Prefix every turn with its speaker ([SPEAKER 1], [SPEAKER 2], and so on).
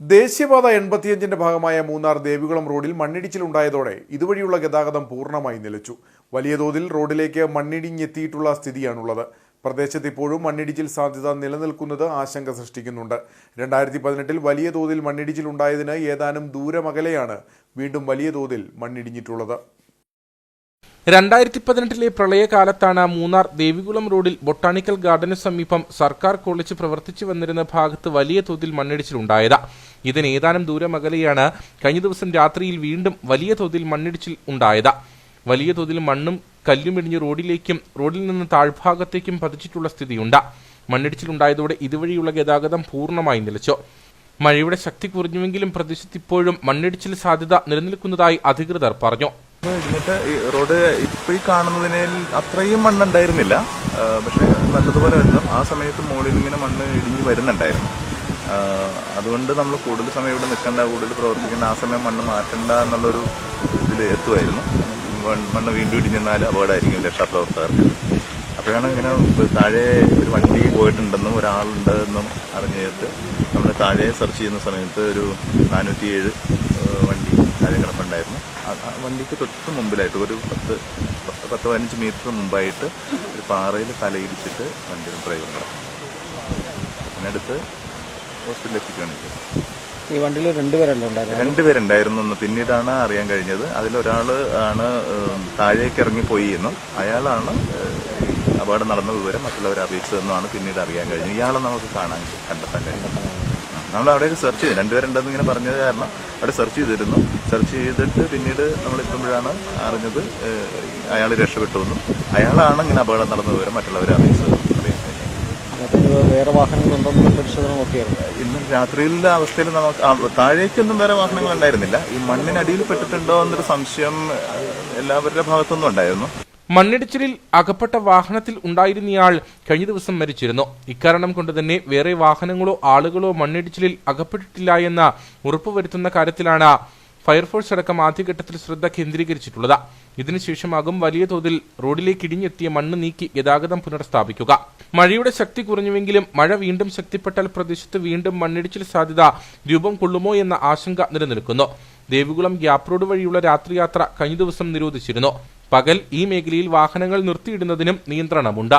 [SPEAKER 1] ദേശീയപാത എൺപത്തിയഞ്ചിന്റെ ഭാഗമായ മൂന്നാർ ദേവികുളം റോഡിൽ മണ്ണിടിച്ചിലുണ്ടായതോടെ ഇതുവഴിയുള്ള ഗതാഗതം പൂർണമായി നിലച്ചു. വലിയ തോതിൽ റോഡിലേക്ക് മണ്ണിടിഞ്ഞെത്തിയിട്ടുള്ള സ്ഥിതിയാണുള്ളത്. പ്രദേശത്ത് ഇപ്പോഴും മണ്ണിടിച്ചിൽ സാധ്യത നിലനിൽക്കുന്നത് ആശങ്ക സൃഷ്ടിക്കുന്നുണ്ട്. രണ്ടായിരത്തി പതിനെട്ടിൽ വലിയ തോതിൽ മണ്ണിടിച്ചിലുണ്ടായതിന് ഏതാനും ദൂരമകലെയാണ് വീണ്ടും വലിയ തോതിൽ മണ്ണിടിഞ്ഞിട്ടുള്ളത്.
[SPEAKER 2] രണ്ടായിരത്തി പതിനെട്ടിലെ പ്രളയകാലത്താണ് മൂന്നാർ ദേവികുളം റോഡിൽ ബൊട്ടാണിക്കൽ ഗാർഡന് സമീപം സർക്കാർ കോളേജ് പ്രവർത്തിച്ചു വന്നിരുന്ന ഭാഗത്ത് വലിയ തോതിൽ മണ്ണിടിച്ചിലുണ്ടായത് ഇതിന് ഏതാനും ദൂരം കഴിഞ്ഞ ദിവസം രാത്രിയിൽ വീണ്ടും വലിയ തോതിൽ മണ്ണിടിച്ചിൽ ഉണ്ടായത്. വലിയ തോതിൽ മണ്ണും കല്ലുമിടിഞ്ഞ് റോഡിലേക്കും റോഡിൽ നിന്ന് താഴ്ഭാഗത്തേക്കും പതിച്ചിട്ടുള്ള സ്ഥിതിയുണ്ട്. മണ്ണിടിച്ചിലുണ്ടായതോടെ ഇതുവഴിയുള്ള ഗതാഗതം പൂർണമായി നിലച്ചു. മഴയുടെ ശക്തി കുറഞ്ഞുവെങ്കിലും പ്രദേശത്ത് ഇപ്പോഴും മണ്ണിടിച്ചിൽ സാധ്യത നിലനിൽക്കുന്നതായി അധികൃതർ പറഞ്ഞു.
[SPEAKER 3] ഈ റോഡ് ഇപ്പൊ ഈ കാണുന്നതിനേൽ അത്രയും മണ്ണുണ്ടായിരുന്നില്ല. പക്ഷേ നല്ലതുപോലെ വരുന്നു ആ സമയത്ത് മുകളിൽ ഇങ്ങനെ മണ്ണ് ഇടിഞ്ഞ് വരുന്നുണ്ടായിരുന്നു. അതുകൊണ്ട് നമ്മൾ കൂടുതൽ സമയം ഇവിടെ നിൽക്കണ്ട കൂടുതൽ പ്രവർത്തിക്കേണ്ട. ആ സമയം മണ്ണ് മാറ്റണ്ട എന്നുള്ളൊരു ഇതിൽ എത്തുമായിരുന്നു. മണ്ണ് വീണ്ടും ഇടിഞ്ഞെന്നാൽ അപകടമായിരിക്കും രക്ഷാപ്രവർത്തകർക്ക്. അപ്പോഴാണ് ഇങ്ങനെ താഴെ ഒരു വണ്ടി പോയിട്ടുണ്ടെന്നും ഒരാളുണ്ടെന്നും അറിഞ്ഞിട്ട് നമ്മൾ താഴെ സെർച്ച് ചെയ്യുന്ന സമയത്ത് ഒരു നാനൂറ്റിയേഴ് വണ്ടി താഴെ കിടപ്പുണ്ടായിരുന്നു. വണ്ടിക്ക് തൊട്ട് മുമ്പിലായിട്ട് ഒരു പത്ത് പത്ത് പതിനഞ്ച് മീറ്റർ മുമ്പായിട്ട് ഒരു പാറയിൽ തലയിടിച്ചിട്ട് വണ്ടിയുടെ ഡ്രൈവർ അതിനടുത്ത് ഹോസ്പിറ്റലിൽ എത്തിക്കുകയാണ്
[SPEAKER 4] ഈ വണ്ടിയിൽ രണ്ടുപേരല്ലേ
[SPEAKER 3] രണ്ടുപേരുണ്ടായിരുന്നു എന്ന് പിന്നീടാണ് അറിയാൻ കഴിഞ്ഞത്. അതിലൊരാൾ ആണ് താഴേക്ക് ഇറങ്ങിപ്പോയി എന്നും അയാളാണ് അപകടം നടന്ന വിവരം മറ്റുള്ളവരെ അറിയിച്ചതെന്നാണ് പിന്നീട് അറിയാൻ കഴിഞ്ഞത്. ഇയാളെ നമുക്ക് കാണാൻ കണ്ടെത്താൻ കഴിഞ്ഞു നമ്മൾ അവിടെയൊക്കെ സെർച്ച് ചെയ്തു. രണ്ടുപേരുണ്ടെന്ന് ഇങ്ങനെ പറഞ്ഞത് കാരണം അവിടെ സെർച്ച് ചെയ്തിരുന്നു. സെർച്ച് ചെയ്തിട്ട് പിന്നീട് നമ്മൾ എത്തുമ്പോഴാണ് അറിഞ്ഞത് അയാൾ രക്ഷപ്പെട്ടു വന്നു അയാളാണ് ഇങ്ങനെ അപകടം നടന്ന വിവരം മറ്റുള്ളവരെ അറിയിച്ചത്.
[SPEAKER 4] വേറെ വാഹനങ്ങളുണ്ടോ പരിശോധന നോക്കിയായിരുന്നു
[SPEAKER 3] ഇന്ന് രാത്രിയിലെ അവസ്ഥയിൽ നമുക്ക് താഴേക്കൊന്നും വേറെ വാഹനങ്ങൾ ഉണ്ടായിരുന്നില്ല. ഈ മണ്ണിനടിയിൽ പെട്ടിട്ടുണ്ടോ എന്നൊരു സംശയം എല്ലാവരുടെ ഭാഗത്തുനിന്നും ഉണ്ടായിരുന്നു.
[SPEAKER 2] മണ്ണിടിച്ചിലിൽ അകപ്പെട്ട വാഹനത്തിൽ ഉണ്ടായിരുന്നയാൾ കഴിഞ്ഞ ദിവസം മരിച്ചിരുന്നു. ഇക്കാരണം കൊണ്ട് തന്നെ വേറെ വാഹനങ്ങളോ ആളുകളോ മണ്ണിടിച്ചിലിൽ അകപ്പെട്ടിട്ടില്ല എന്ന് ഉറപ്പുവരുത്തുന്ന കാര്യത്തിലാണ് ഫയർഫോഴ്സ് അടക്കം ആദ്യഘട്ടത്തിൽ ശ്രദ്ധ കേന്ദ്രീകരിച്ചിട്ടുള്ളത്. ഇതിനുശേഷമാകും വലിയ തോതിൽ റോഡിലേക്ക് ഇടിഞ്ഞെത്തിയ മണ്ണ് നീക്കി ഗതാഗതം പുനഃസ്ഥാപിക്കുക. മഴയുടെ ശക്തി കുറഞ്ഞുവെങ്കിലും മഴ വീണ്ടും ശക്തിപ്പെട്ടാൽ പ്രദേശത്ത് വീണ്ടും മണ്ണിടിച്ചിൽ സാധ്യത രൂപം കൊള്ളുമോ എന്ന ആശങ്ക നിലനിൽക്കുന്നു. ദേവികുളം ഗ്യാപ് റോഡ് വഴിയുള്ള രാത്രിയാത്ര കഴിഞ്ഞ ദിവസം നിരോധിച്ചിരുന്നു. പകൽ ഈ മേഖലയിൽ വാഹനങ്ങൾ നിർത്തിയിടുന്നതിനും നിയന്ത്രണമുണ്ട്